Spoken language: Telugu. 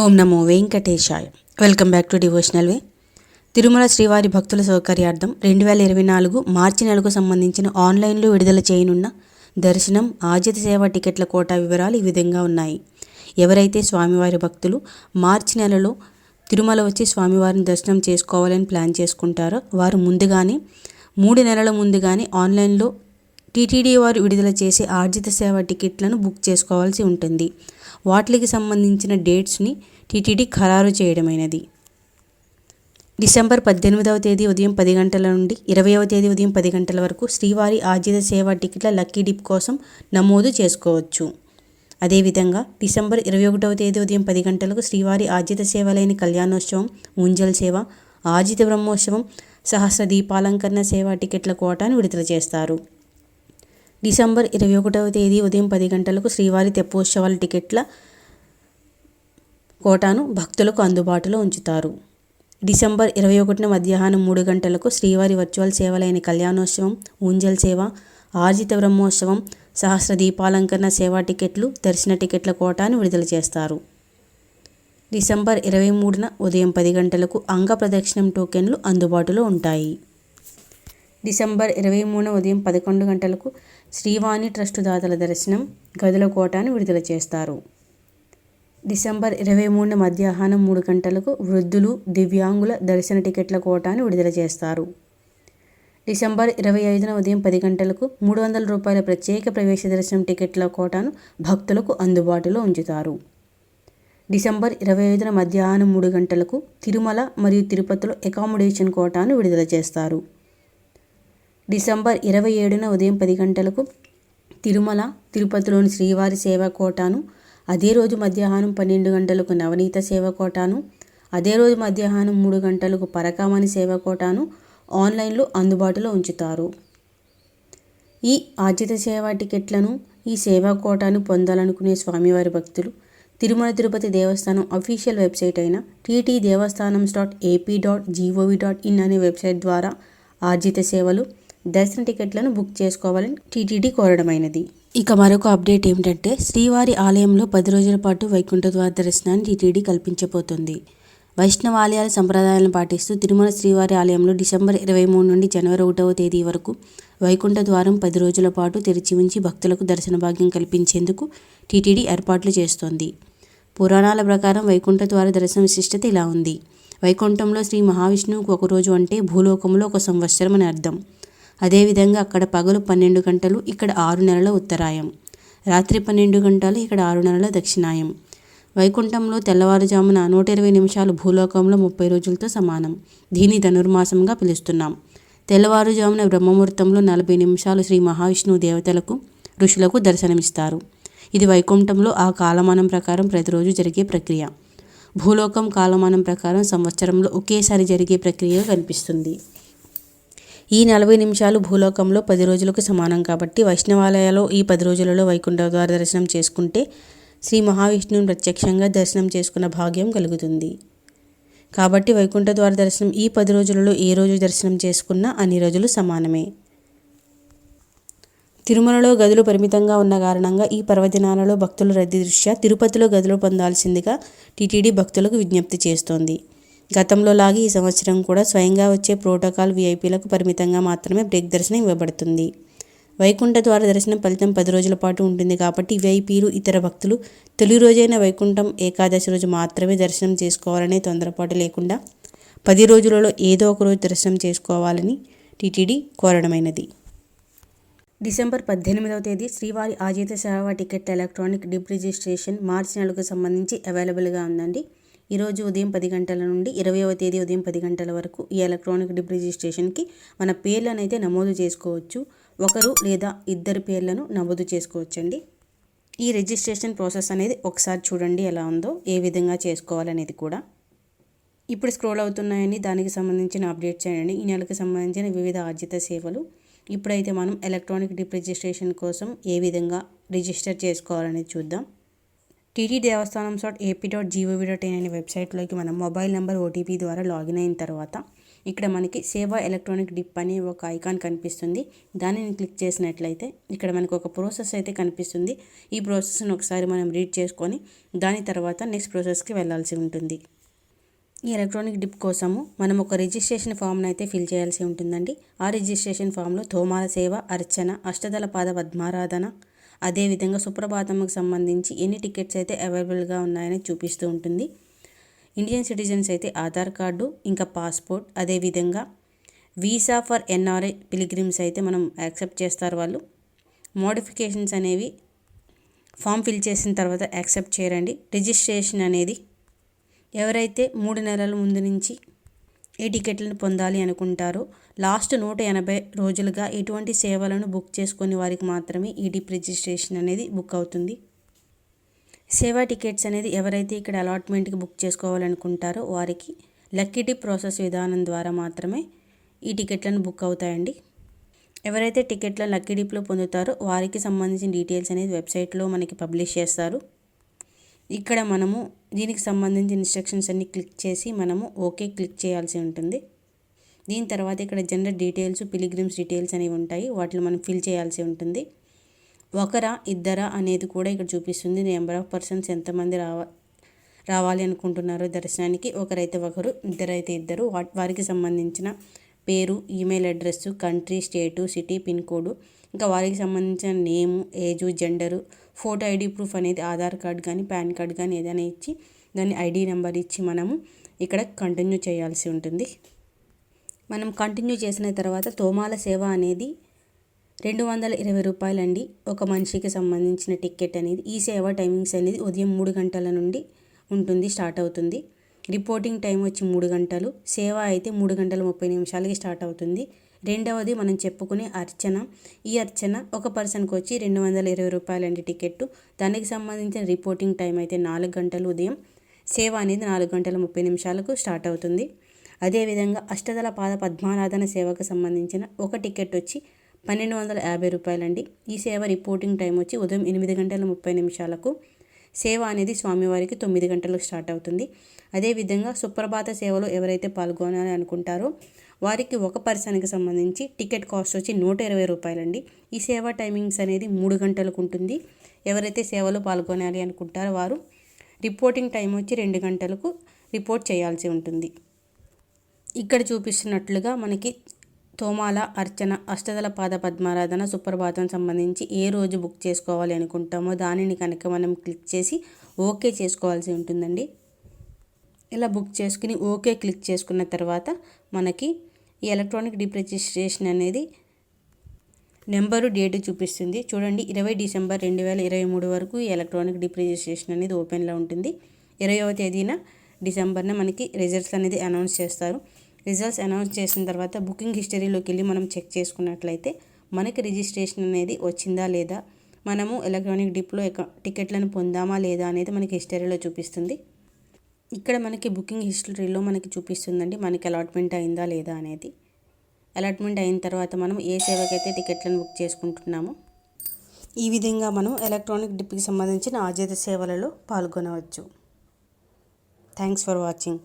ఓం నమో వెంకటేశాయ. Welcome back to devotional way. Tirumala శ్రీవారి భక్తుల సౌకర్యార్థం రెండు వేల ఇరవై నాలుగు మార్చి నెలకు సంబంధించిన ఆన్లైన్లో విడుదల చేయనున్న దర్శనం ఆజిత సేవ టికెట్ల కోటా వివరాలు ఈ విధంగా ఉన్నాయి. ఎవరైతే స్వామివారి భక్తులు మార్చి నెలలో తిరుమల వచ్చి స్వామివారిని దర్శనం చేసుకోవాలని ప్లాన్ చేసుకుంటారో వారు ముందుగానే మూడు నెలల ముందుగానే ఆన్లైన్లో టీటీడీ వారు విడుదల చేసే ఆర్జిత సేవ టికెట్లను బుక్ చేసుకోవాల్సి ఉంటుంది. వాటికి సంబంధించిన డేట్స్ని టీటీడీ ఖరారు చేయడమైనది. డిసెంబర్ పద్దెనిమిదవ తేదీ ఉదయం పది గంటల నుండి ఇరవైవ తేదీ ఉదయం పది గంటల వరకు శ్రీవారి ఆర్జిత సేవ టికెట్ల లక్కీ డిప్ కోసం నమోదు చేసుకోవచ్చు. అదేవిధంగా డిసెంబర్ ఇరవై ఒకటవ తేదీ ఉదయం పది గంటలకు శ్రీవారి ఆర్జిత సేవలైన కళ్యాణోత్సవం ఊంజల్ సేవ ఆర్జిత బ్రహ్మోత్సవం సహస్ర దీపాలంకరణ సేవ టికెట్ల కోటాను విడుదల చేస్తారు. డిసెంబర్ ఇరవై ఒకటవ తేదీ ఉదయం పది గంటలకు శ్రీవారి తెప్పోత్సవాల టికెట్ల కోటాను భక్తులకు అందుబాటులో ఉంచుతారు. డిసెంబర్ ఇరవై ఒకటిన మధ్యాహ్నం మూడు గంటలకు శ్రీవారి వర్చువల్ సేవలైన కళ్యాణోత్సవం ఊంజల్ సేవ ఆర్జిత బ్రహ్మోత్సవం సహస్ర దీపాలంకరణ సేవా టికెట్లు దర్శన టికెట్ల కోటాను విడుదల చేస్తారు. డిసెంబర్ ఇరవై మూడున ఉదయం పది గంటలకు అంగ ప్రదక్షిణం టోకెన్లు అందుబాటులో ఉంటాయి. డిసెంబర్ ఇరవై మూడున ఉదయం పదకొండు గంటలకు శ్రీవాణి ట్రస్టు దాతల దర్శనం గదుల కోటాను విడుదల చేస్తారు. డిసెంబర్ ఇరవై మూడున మధ్యాహ్నం మూడు గంటలకు వృద్ధులు దివ్యాంగుల దర్శన టికెట్ల కోటాను విడుదల చేస్తారు. డిసెంబర్ ఇరవై ఐదున ఉదయం పది గంటలకు మూడు వందల రూపాయల ప్రత్యేక ప్రవేశ దర్శనం టికెట్ల కోటాను భక్తులకు అందుబాటులో ఉంచుతారు. డిసెంబర్ ఇరవై ఐదున మధ్యాహ్నం మూడు గంటలకు తిరుమల మరియు తిరుపతిలో అకామిడేషన్ కోటాను విడుదల చేస్తారు. డిసెంబర్ ఇరవై ఏడున ఉదయం పది గంటలకు తిరుమల తిరుపతిలోని శ్రీవారి సేవా కోటాను అదే రోజు మధ్యాహ్నం పన్నెండు గంటలకు నవనీత సేవ కోటాను అదే రోజు మధ్యాహ్నం మూడు గంటలకు పరకామణి సేవ కోటాను ఆన్లైన్లో అందుబాటులో ఉంచుతారు. ఈ ఆర్జిత సేవా టికెట్లను ఈ సేవా కోటాను పొందాలనుకునే స్వామివారి భక్తులు తిరుమల తిరుపతి దేవస్థానం అఫీషియల్ వెబ్సైట్ అయిన TT Devasthanam dot AP dot gov dot in అనే వెబ్సైట్ ద్వారా ఆర్జిత సేవలు దర్శన టికెట్లను బుక్ చేసుకోవాలని టీటీడీ కోరడమైనది. ఇక మరొక అప్డేట్ ఏమిటంటే శ్రీవారి ఆలయంలో పది రోజుల పాటు వైకుంఠ ద్వార దర్శనాన్ని టీటీడీ కల్పించబోతోంది. వైష్ణవ ఆలయాల సంప్రదాయాలను పాటిస్తూ తిరుమల శ్రీవారి ఆలయంలో డిసెంబర్ ఇరవై మూడు నుండి జనవరి ఒకటవ తేదీ వరకు వైకుంఠ ద్వారం పది రోజుల పాటు తెరిచి ఉంచి భక్తులకు దర్శన భాగ్యం కల్పించేందుకు టీటీడీ ఏర్పాట్లు చేస్తోంది. పురాణాల ప్రకారం వైకుంఠ ద్వార దర్శన విశిష్టత ఇలా ఉంది. వైకుంఠంలో శ్రీ మహావిష్ణువుకు ఒక రోజు అంటే భూలోకంలో ఒక సంవత్సరం అని అర్థం. అదేవిధంగా అక్కడ పగలు పన్నెండు గంటలు ఇక్కడ ఆరు నెలల ఉత్తరాయం. రాత్రి పన్నెండు గంటలు ఇక్కడ ఆరు నెలల దక్షిణాయం. వైకుంఠంలో తెల్లవారుజామున నూట ఇరవై నిమిషాలు భూలోకంలో ముప్పై రోజులతో సమానం. దీన్ని ధనుర్మాసంగా పిలుస్తున్నాం. తెల్లవారుజామున బ్రహ్మముహూర్తంలో నలభై నిమిషాలు శ్రీ మహావిష్ణువు దేవతలకు ఋషులకు దర్శనమిస్తారు. ఇది వైకుంఠంలో ఆ కాలమానం ప్రకారం ప్రతిరోజు జరిగే ప్రక్రియ. భూలోకం కాలమానం ప్రకారం సంవత్సరంలో ఒకేసారి జరిగే ప్రక్రియ కనిపిస్తుంది. ఈ నలభై నిమిషాలు భూలోకంలో పది రోజులకు సమానం కాబట్టి వైష్ణవాలయాలో ఈ పది రోజులలో వైకుంఠ ద్వార దర్శనం చేసుకుంటే శ్రీ మహావిష్ణువుని ప్రత్యక్షంగా దర్శనం చేసుకున్న భాగ్యం కలుగుతుంది. కాబట్టి వైకుంఠ ద్వార దర్శనం ఈ పది రోజులలో ఏ రోజు దర్శనం చేసుకున్నా అన్ని రోజులు సమానమే. తిరుమలలో గదులు పరిమితంగా ఉన్న కారణంగా ఈ పర్వదినాలలో భక్తుల రద్దీ దృష్ట్యా తిరుపతిలో గదులు పొందాల్సిందిగా టీటీడీ భక్తులకు విజ్ఞప్తి చేస్తోంది. గతంలో లాగే ఈ సంవత్సరం కూడా స్వయంగా వచ్చే ప్రోటోకాల్ వీఐపీలకు పరిమితంగా మాత్రమే బ్రేక్ దర్శనం ఇవ్వబడుతుంది. వైకుంఠ ద్వార దర్శనం ఫలితం పది రోజుల పాటు ఉంటుంది కాబట్టి వీఐపీలు ఇతర భక్తులు తొలి రోజైన వైకుంఠం ఏకాదశి రోజు మాత్రమే దర్శనం చేసుకోవాలనే తొందరపాటు లేకుండా పది రోజులలో ఏదో ఒక రోజు దర్శనం చేసుకోవాలని టీటీడీ కోరడమైనది. డిసెంబర్ పద్దెనిమిదవ తేదీ శ్రీవారి ఆజీత సేవ టికెట్ ఎలక్ట్రానిక్ డిప్ రిజిస్ట్రేషన్ మార్చి నెలకు సంబంధించి అవైలబుల్గా ఉందండి. ఈరోజు ఉదయం పది గంటల నుండి ఇరవైవ తేదీ ఉదయం పది గంటల వరకు ఈ ఎలక్ట్రానిక్ డిప్ రిజిస్ట్రేషన్కి మన పేర్లను అయితే నమోదు చేసుకోవచ్చు. ఒకరు లేదా ఇద్దరు పేర్లను నమోదు చేసుకోవచ్చండి. ఈ రిజిస్ట్రేషన్ ప్రాసెస్ అనేది ఒకసారి చూడండి ఎలా ఉందో ఏ విధంగా చేసుకోవాలనేది కూడా. ఇప్పుడు స్క్రోల్ అవుతున్నాయని దానికి సంబంధించిన అప్డేట్ చేయండి. ఈ నెలకు సంబంధించిన వివిధ ఆర్జిత సేవలు. ఇప్పుడైతే మనం ఎలక్ట్రానిక్ డిప్ రిజిస్ట్రేషన్ కోసం ఏ విధంగా రిజిస్టర్ చేసుకోవాలనేది చూద్దాం. TT Devasthanam dot AP dot gov dot in అనే వెబ్సైట్లోకి మనం మొబైల్ నెంబర్ ఓటీపీ ద్వారా లాగిన్ అయిన తర్వాత ఇక్కడ మనకి సేవా ఎలక్ట్రానిక్ డిప్ అనే ఒక ఐకాన్ కనిపిస్తుంది. దానిని క్లిక్ చేసినట్లయితే ఇక్కడ మనకు ఒక ప్రాసెస్ అయితే కనిపిస్తుంది. ఈ ప్రాసెస్ని ఒకసారి మనం రీడ్ చేసుకొని దాని తర్వాత నెక్స్ట్ ప్రాసెస్కి వెళ్ళాల్సి ఉంటుంది. ఈ ఎలక్ట్రానిక్ డిప్ కోసము మనం ఒక రిజిస్ట్రేషన్ ఫామ్ని అయితే ఫిల్ చేయాల్సి ఉంటుందండి. ఆ రిజిస్ట్రేషన్ ఫామ్లో తోమాల సేవ అర్చన అష్టదల పాద పద్మారాధన అదేవిధంగా సుప్రభాతంకు సంబంధించి ఎన్ని టికెట్స్ అయితే అవైలబుల్గా ఉన్నాయని చూపిస్తూ ఉంటుంది. ఇండియన్ సిటిజన్స్ అయితే ఆధార్ కార్డు ఇంకా పాస్పోర్ట్ అదేవిధంగా వీసా ఫర్ ఎన్ఆర్ఐ పిలిగ్రిమ్స్ అయితే మనం యాక్సెప్ట్ చేస్తారు వాళ్ళు. మోడిఫికేషన్స్ అనేవి ఫామ్ ఫిల్ చేసిన తర్వాత యాక్సెప్ట్ చేయరండి. రిజిస్ట్రేషన్ అనేది ఎవరైతే మూడు నెలల ముందు నుంచి ఈ టికెట్లను పొందాలి అనుకుంటారో లాస్ట్ నూట ఎనభై రోజులుగా ఎటువంటి సేవలను బుక్ చేసుకుని వారికి మాత్రమే ఈ డిప్ రిజిస్ట్రేషన్ అనేది బుక్ అవుతుంది. సేవా టికెట్స్ అనేది ఎవరైతే ఇక్కడ అలాట్మెంట్కి బుక్ చేసుకోవాలనుకుంటారో వారికి లక్కీ డిప్ ప్రాసెస్ విధానం ద్వారా మాత్రమే ఈ టికెట్లను బుక్ అవుతాయండి. ఎవరైతే టికెట్లను లక్కీ డిప్లో పొందుతారో వారికి సంబంధించిన డీటెయిల్స్ అనేది వెబ్సైట్లో మనకి పబ్లిష్ చేస్తారు. ఇక్కడ మనము దీనికి సంబంధించిన ఇన్స్ట్రక్షన్స్ అన్ని క్లిక్ చేసి మనము ఓకే క్లిక్ చేయాల్సి ఉంటుంది. దీని తర్వాత ఇక్కడ జనరల్ డీటెయిల్స్ పిలిగ్రిమ్స్ డీటెయిల్స్ అనేవి ఉంటాయి. వాటిని మనం ఫిల్ చేయాల్సి ఉంటుంది. ఒకరా ఇద్దరా అనేది కూడా ఇక్కడ చూపిస్తుంది. నెంబర్ ఆఫ్ పర్సన్స్ ఎంతమంది రావ రావాలి అనుకుంటున్నారో దర్శనానికి. ఒకరైతే ఒకరు ఇద్దరైతే ఇద్దరు. వారికి సంబంధించిన పేరు email address country state city pin code ఇంకా వారికి సంబంధించిన name age gender photo ID proof అనేది ఆధార్ కార్డ్ కానీ పాన్ కార్డ్ కానీ ఏదైనా ఇచ్చి దాని ఐడి నెంబర్ ఇచ్చి మనము ఇక్కడ కంటిన్యూ చేయాల్సి ఉంటుంది. మనం కంటిన్యూ చేసిన తర్వాత తోమాల సేవ అనేది రెండు వందల ఇరవై రూపాయలండి. ఒక మనిషికి సంబంధించిన టికెట్ అనేది ఈ సేవ టైమింగ్స్ అనేది ఉదయం మూడు గంటల నుండి ఉంటుంది స్టార్ట్ అవుతుంది. రిపోర్టింగ్ టైం వచ్చి మూడు గంటలు సేవ అయితే మూడు గంటల ముప్పై నిమిషాలకి స్టార్ట్ అవుతుంది. రెండవది మనం చెప్పుకునే అర్చన. ఈ అర్చన ఒక పర్సన్కి వచ్చి రెండు వందల ఇరవై రూపాయలండి టికెట్ దానికి సంబంధించిన రిపోర్టింగ్ టైం అయితే నాలుగు గంటలు ఉదయం. సేవ అనేది నాలుగు గంటల ముప్పై నిమిషాలకు స్టార్ట్ అవుతుంది. అదేవిధంగా అష్టదల పాద పద్మారాధన సేవకు సంబంధించిన ఒక టికెట్ వచ్చి పన్నెండు వందల యాభై రూపాయలండి. ఈ సేవ రిపోర్టింగ్ టైం వచ్చి ఉదయం ఎనిమిది గంటల ముప్పై నిమిషాలకు. సేవ అనేది స్వామివారికి తొమ్మిది గంటలకు స్టార్ట్ అవుతుంది. అదేవిధంగా సుప్రభాత సేవలో ఎవరైతే పాల్గొనాలి అనుకుంటారో వారికి ఒక పర్సన్కి సంబంధించి టికెట్ కాస్ట్ వచ్చి నూట ఇరవై రూపాయలండి. ఈ సేవా టైమింగ్స్ అనేది మూడు గంటలకు ఉంటుంది. ఎవరైతే సేవలో పాల్గొనాలి అనుకుంటారో వారు రిపోర్టింగ్ టైం వచ్చి రెండు గంటలకు రిపోర్ట్ చేయాల్సి ఉంటుంది. ఇక్కడ చూపిస్తున్నట్లుగా మనకి తోమాల అర్చన అష్టదల పాద పద్మారాధన సుప్రభాతం సంబంధించి ఏ రోజు బుక్ చేసుకోవాలి అనుకుంటామో దానిని కనుక మనం క్లిక్ చేసి ఓకే చేసుకోవాల్సి ఉంటుందండి. ఇలా బుక్ చేసుకుని ఓకే క్లిక్ చేసుకున్న తర్వాత మనకి ఈ ఎలక్ట్రానిక్ డిప్రిజిస్ట్రేషన్ అనేది నెంబరు డేట్ చూపిస్తుంది. చూడండి ఇరవై డిసెంబర్ రెండు వేల ఇరవై మూడు వరకు ఈ ఎలక్ట్రానిక్ డిప్రిజిస్ట్రేషన్ అనేది ఓపెన్లో ఉంటుంది. ఇరవైవ తేదీన డిసెంబర్న మనకి రిజల్ట్స్ అనేది అనౌన్స్ చేస్తారు. రిజల్ట్స్ అనౌన్స్ చేసిన తర్వాత బుకింగ్ హిస్టరీలోకి వెళ్ళి మనం చెక్ చేసుకున్నట్లయితే మనకి రిజిస్ట్రేషన్ అనేది వచ్చిందా లేదా? మనము ఎలక్ట్రానిక్ డిప్లో టికెట్లను పొందామా లేదా అనేది మనకి హిస్టరీలో చూపిస్తుంది. ఇక్కడ మనకి బుకింగ్ హిస్టరీలో మనకి చూపిస్తుందండి మనకి అలాట్మెంట్ అయిందా లేదా అనేది. అలాట్మెంట్ అయిన తర్వాత మనం ఏ సేవకైతే టికెట్లను బుక్ చేసుకుంటున్నామో ఈ విధంగా మనం ఎలక్ట్రానిక్ డిప్కి సంబంధించిన ఆద్యత సేవలలో పాల్గొనవచ్చు. Thanks for watching.